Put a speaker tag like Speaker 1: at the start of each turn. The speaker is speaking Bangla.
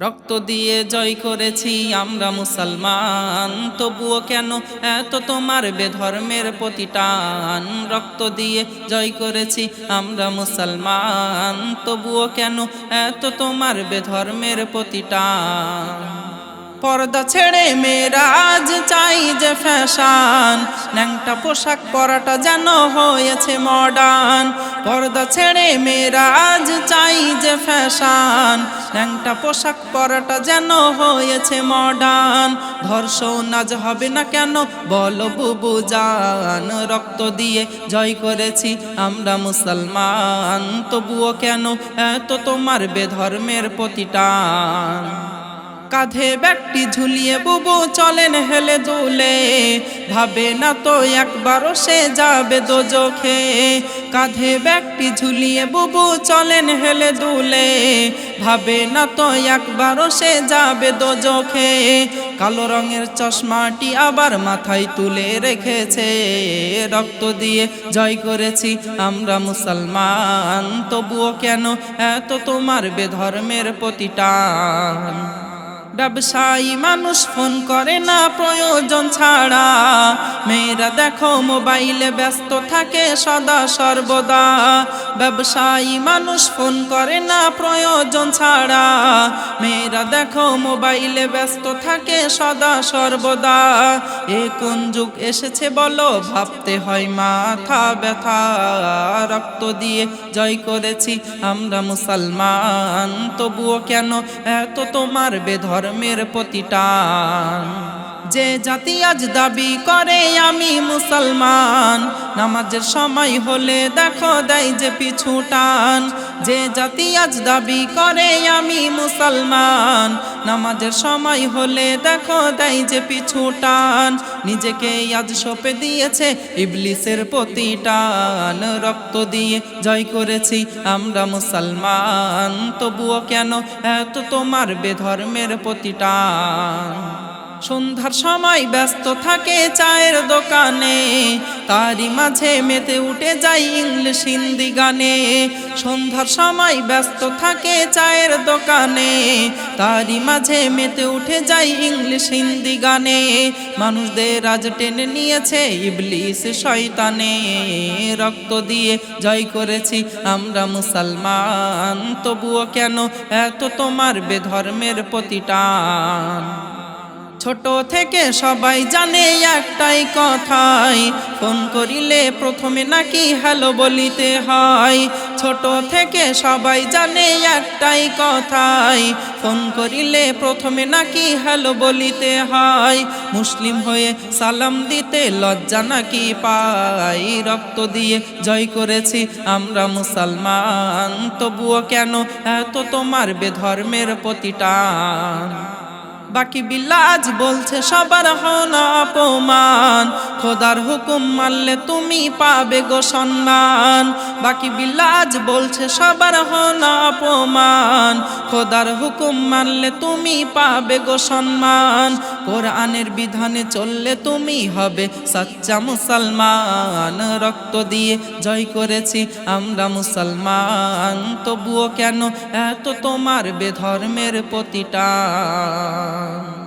Speaker 1: রক্ত দিয়ে জয় করেছি আমরা মুসলমান। তবুও কেন এত তোমার বেধর্মের প্রতিটান? রক্ত দিয়ে জয় করেছি আমরা মুসলমান। তবুও কেন এত তোমার বেধর্মের প্রতিটান? পর্দা ছেড়ে মেয়েরা আজ চাই যে ফ্যাশন। ন্যাংটা পোশাক পরাটা যেন হয়েছে মডার্ন পর্দা ছেড়ে মেয়েরা আজ চাই যে ফ্যাশন ন্যাংটা পোশাক পরাটা যেন হয়েছে মডার্ন ধর্ষণ আজ হবে না কেন? বলো বুবু জান, রক্ত দিয়ে জয় করেছি আমরা মুসলমান। তবুও কেন এত তোমার বেধর্মের প্রতিটান? কাঁধে ব্যাগটি ঝুলিয়ে বুবু চলেন হেলে দুলে। ভাবে না তো একবারও সে যাবে দোজখে। কাঁধে ব্যাগটি ঝুলিয়ে বুবু চলেন হেলে দুলে। ভাবে না তো একবারও সে যাবে দোজখে। কালো রঙের চশমাটি আবার মাথায় তুলে রেখেছে। রক্ত দিয়ে জয় করেছি আমরা মুসলমান। তবুও কেন এত তোমার বেধর্মের প্রতিটান? ব্যবসায়ী মানুষ ফোন করে না, প্রয়োজন ছাড়া। মেয়েরা দেখো মোবাইলে ব্যস্ত থাকে সদা সর্বদা। ব্যবসায়ী মানুষ ফোন করে না, প্রয়োজন ছাড়া। মেয়েরা দেখো মোবাইলে ব্যস্ত থাকে সদা সর্বদা। এ কোন যুগ এসেছে বলো, ভাবতে হয় মাথা ব্যথা। রক্ত দিয়ে জয় করেছি আমরা মুসলমান, তবুও কেন এত তোমার বেধর্মের প্রতিটান যে জাতি আজ দাবি করে, আমি মুসলমান। নামাজের সময় হলে দেখো দেয় যে পিছু টান। যে জাতি আজ দাবি করে, আমি মুসলমান। নামাজের সময় হলে দেখো দেয় যে পিছু টান। নিজেকে আজ সপে দিয়েছে ইবলিসের প্রতি টান। রক্ত দিয়ে জয় করেছি আমরা মুসলমান। তবুও কেন এত তোমার বেধর্মের প্রতিটান সন্ধ্যার সময় ব্যস্ত থাকে চায়ের দোকানে। তারই মাঝে মেতে উঠে যায় ইংলিশ হিন্দি গানে। সন্ধ্যার সময় ব্যস্ত থাকে চায়ের দোকানে। তারই মাঝে মেতে উঠে যায় ইংলিশ হিন্দি গানে। মানুষদের আজ টেনে নিয়েছে ইবলিস শয়তানে। রক্ত দিয়ে জয় করেছি আমরা মুসলমান, তবুও কেন এত তোমার বেধর্মের প্রতিটান? ছোট থেকে সবাই জানে একটাই কথাই। ফোন করিলে প্রথমে নাকি হ্যালো বলিতে হয়। ছোট থেকে সবাই জানে একটাই কথাই। ফোন করিলে প্রথমে নাকি হ্যালো বলিতে হয়। মুসলিম হয়ে সালাম দিতে লজ্জা নাকি পাই। রক্ত দিয়ে জয় করেছি আমরা মুসলমান। তবুও কেন এত তোমার বেধর্মের প্রতিটান? বাকি বিলাজ বলছে, সবার হন অপমান। খোদার হুকুম মানলে তুমি পাবে গো সম্মান। বাকি বিলাজ বলছে, সবার হন অপমান। খোদার হুকুম মানলে তুমি পাবে গো সম্মান। কোরআনের বিধানে চললে তুমি হবে সচ্চা মুসলমান। রক্ত দিয়ে জয় করেছি আমরা মুসলমান। তবুও কেন এত তোমার বেধর্মের প্রতিটা Amen.